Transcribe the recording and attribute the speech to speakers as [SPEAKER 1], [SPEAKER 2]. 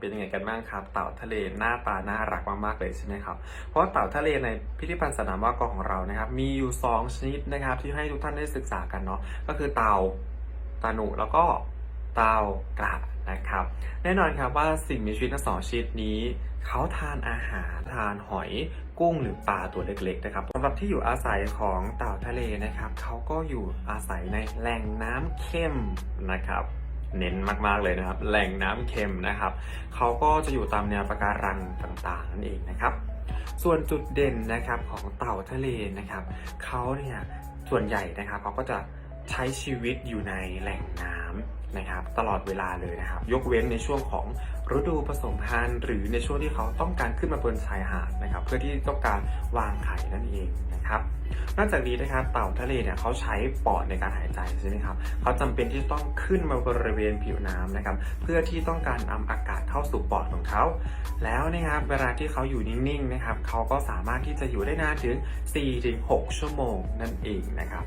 [SPEAKER 1] เป็นยังไงกันบ้างครับ เต่าทะเลหน้าตาน่ารักมากๆเลยใช่ไหมครับ เพราะว่าเต่าทะเลในพิพิธภัณฑ์สนามว่ากอของเรานะครับ มีอยู่ 2 ชนิดนะครับ ที่ให้ทุกท่านได้ศึกษากันเนาะก็คือเต่าตาหนูแล้วก็เต่ากระนะครับ แน่นอนครับว่าสิ่งมีชีวิตทั้งสองชนิดนี้เขาทานอาหารทานหอยกุ้งหรือปลาตัวเล็กๆนะครับสำหรับที่อยู่อาศัยของเต่าทะเลนะครับเขาก็อยู่อาศัยในแหล่งน้ำเข้มนะครับ เน้นมากๆเลยนะครับ แหล่งน้ำเค็มนะครับเขาก็จะอยู่ตามแนวปะการังต่างๆนั่นเองนะครับ ส่วนจุดเด่นนะครับของเต่าทะเลนะครับเขาเนี่ยส่วนใหญ่นะครับเขาก็จะใช้ชีวิตอยู่ในแหล่งน้ำ นะครับตลอดเวลาเลยนะครับ ยกเว้นในช่วงของฤดูผสมพันธุ์ หรือในช่วงที่เขาต้องการขึ้นมาบนชายหาดนะครับ เพื่อที่ต้องการวางไข่นั่นเองนะครับ นอกจากนี้นะครับเต่าทะเลเนี่ยเขาใช้ปอดในการหายใจใช่ไหมครับเขาจำเป็นที่ต้องขึ้นมาบริเวณผิวน้ำนะครับ เพื่อที่ต้องการนำอากาศเข้าสู่ปอดของเขา แล้วนะครับเวลาที่เขาอยู่นิ่งๆนะครับเขาก็สามารถที่จะอยู่ได้นานถึง 4-6 ชั่วโมงนั่นเองนะครับ